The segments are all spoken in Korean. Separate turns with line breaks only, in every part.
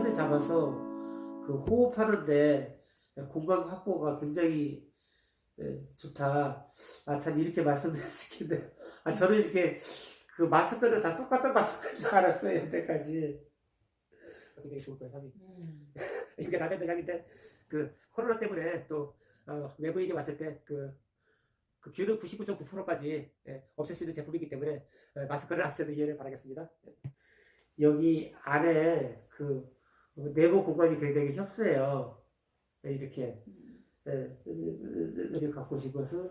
형태를 잡아서 그 호흡하는데 공간 확보가 굉장히 예, 좋다. 아, 참 이렇게 말씀드릴 수 있겠네요. 아, 저는 이렇게 그 마스크는 다 똑같은 마스크인 줄 알았어요, 여태까지. 어떻게 입을 거예요, 형이?
음.
이게 라벤더 향인데 그 코로나 때문에 또 어, 외부인이 왔을 때 그 그 균은 99.9%까지 예, 없앨 수 있는 제품이기 때문에 예, 마스크를 안 써도 이해를 바라겠습니다. 예. 여기 안에 그 내부 공간이 굉장히 협소해요. 예, 이렇게 예, 갖고 오신 것은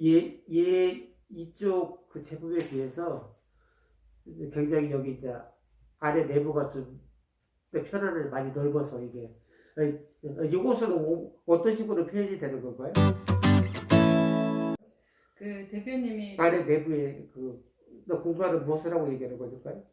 얘, 얘 이쪽 그 제품에 비해서 굉장히 여기 이제 안에 내부가 좀 편안을 많이 넓어서 이게 어, 이곳은 오- 어떤 식으로 표현이 되는 건가요?
그 대표님이
안에 내부의 그 공간은 무엇을 하고 얘기하는 걸까요?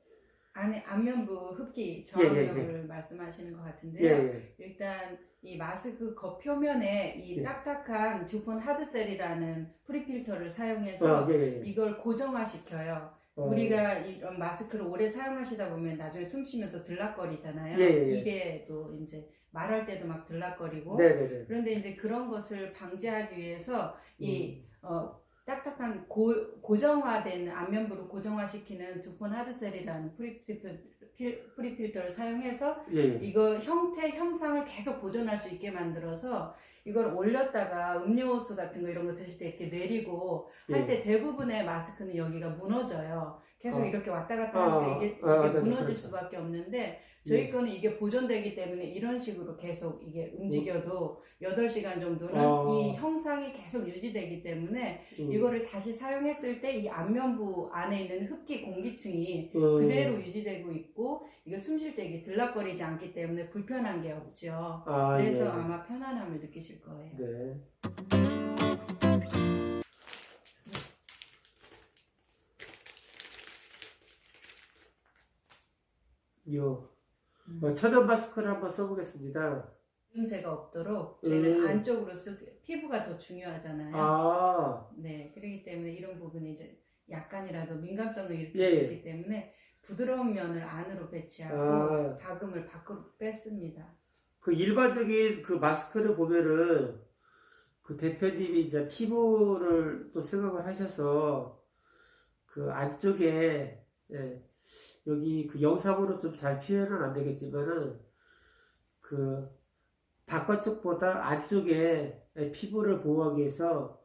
안에 안면부 흡기
예,
저항력을 말씀하시는 것
예,
같은데요.
예.
일단 이 마스크 겉 표면에 이
예.
딱딱한 듀폰 하드셀이라는 프리필터를 사용해서
어, 예, 예.
이걸 고정화시켜요.
어,
우리가 이런 마스크를 오래 사용하시다 보면 나중에 숨 쉬면서 들락거리잖아요.
예, 예, 예.
입에도 이제 말할 때도 막 들락거리고.
네 네 네.
그런데 이제 그런 것을 방지하기 위해서 이
음.
어, 딱딱한 고, 고정화된 안면부를 고정화시키는 두폰 하드셀이라는 프리필터, 필- 프리필터를 사용해서
예, 예.
이거 형태 형상을 계속 보존할 수 있게 만들어서 이걸 올렸다가 음료수 같은 거 이런 거 드실 때 이렇게 내리고 할
예.
때 대부분의 마스크는 여기가 무너져요. 계속
어.
이렇게 왔다 갔다
어,
하니까 이게,
어,
이게
네, 네,
무너질
그렇죠.
수밖에 없는데 저희
예.
거는 이게 보존되기 때문에 이런 식으로 계속 이게 움직여도 8시간 정도는
어.
이 형상이 계속 유지되기 때문에
음.
이거를 다시 사용했을 때 이 안면부 안에 있는 흡기 공기층이
음.
그대로 유지되고 있고 이게 숨 쉴 때 이게 들락거리지 않기 때문에 불편한 게 없죠.
아,
그래서
예.
아마 편안함을 느끼실 거예요.
네. 요
음.
어, 천연 마스크를 한번 써보겠습니다.
냄새가 없도록 저희는
음.
안쪽으로 쓰게 피부가 더 중요하잖아요.
아,
네, 그렇기 때문에 이런 부분이 이제 약간이라도 민감성을 일으킬
예,
수
예.
있기 때문에 부드러운 면을 안으로 배치하고
아.
박음을 밖으로 뺐습니다.
그 일반적인 그 마스크를 보면은 그 대표님이 이제 피부를 또 생각을 하셔서 그 안쪽에 예, 여기 그 영상으로 좀 잘 표현은 안 되겠지만은 그 바깥쪽보다 안쪽에 예, 피부를 보호하기 위해서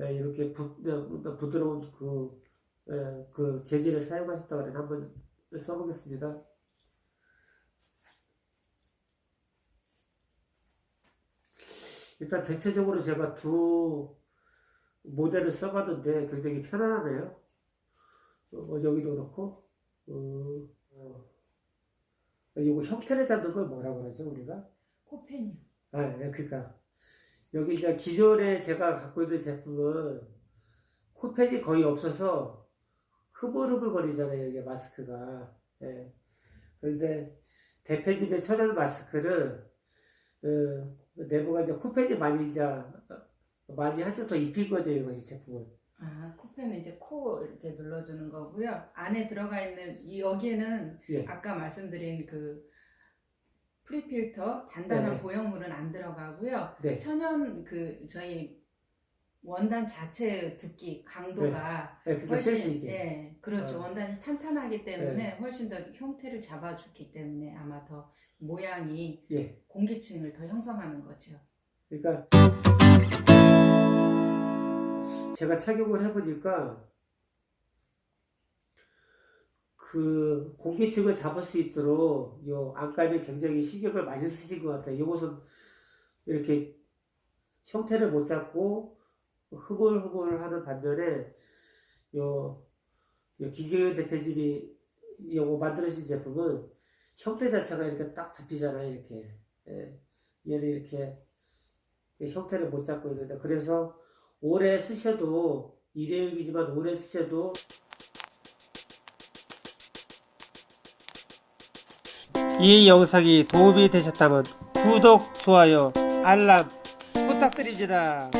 예, 이렇게 부, 예, 부드러운 그, 예, 그 재질을 사용하셨다고 그래 한번 써보겠습니다. 일단 대체적으로 제가 두 모델을 써봤는데 굉장히 편안하네요. 어, 뭐 여기도 그렇고, 어, 어. 이거 형태를 잡는 걸 뭐라 그러죠 우리가?
코펜이요.
아, 네, 그러니까 여기 이제 기존에 제가 갖고 있는 제품은 코펜이 거의 없어서 흐물흐물 거리잖아요 이게 마스크가. 예. 그런데 대표님의 천연 마스크는 어, 내부가 이제 코펜이 많이 이제 많이 한층 더 입힌 거죠 이것이 제품은.
아, 코펜은 이제 코 이렇게 눌러주는 거고요. 안에 들어가 있는 이 여기에는
예.
아까 말씀드린 그 프리필터 단단한
네.
보형물은 안 들어가고요.
네.
천연 그 저희 원단 자체 두께 강도가
예, 그러니까 쓸수
훨씬
있게.
예 그렇죠
어.
원단이 탄탄하기 때문에
네.
훨씬 더 형태를 잡아주기 때문에 아마 더 모양이
예.
공기층을 더 형성하는 거죠.
그러니까 제가 착용을 해보니까 그 공기층을 잡을 수 있도록 요 안감에 굉장히 신경을 많이 쓰신 것 같아요. 이것은 이렇게 형태를 못 잡고 흐물흐물하는 반면에 요, 요 김경현 대표님이 요거 만들어진 제품은 형태 자체가 이렇게 딱 잡히잖아요. 이렇게 예. 얘를 이렇게 형태를 못 잡고 있는데 그래서 오래 쓰셔도 일회용이지만 오래 쓰셔도 이 영상이 도움이 되셨다면 구독, 좋아요, 알람 부탁드립니다.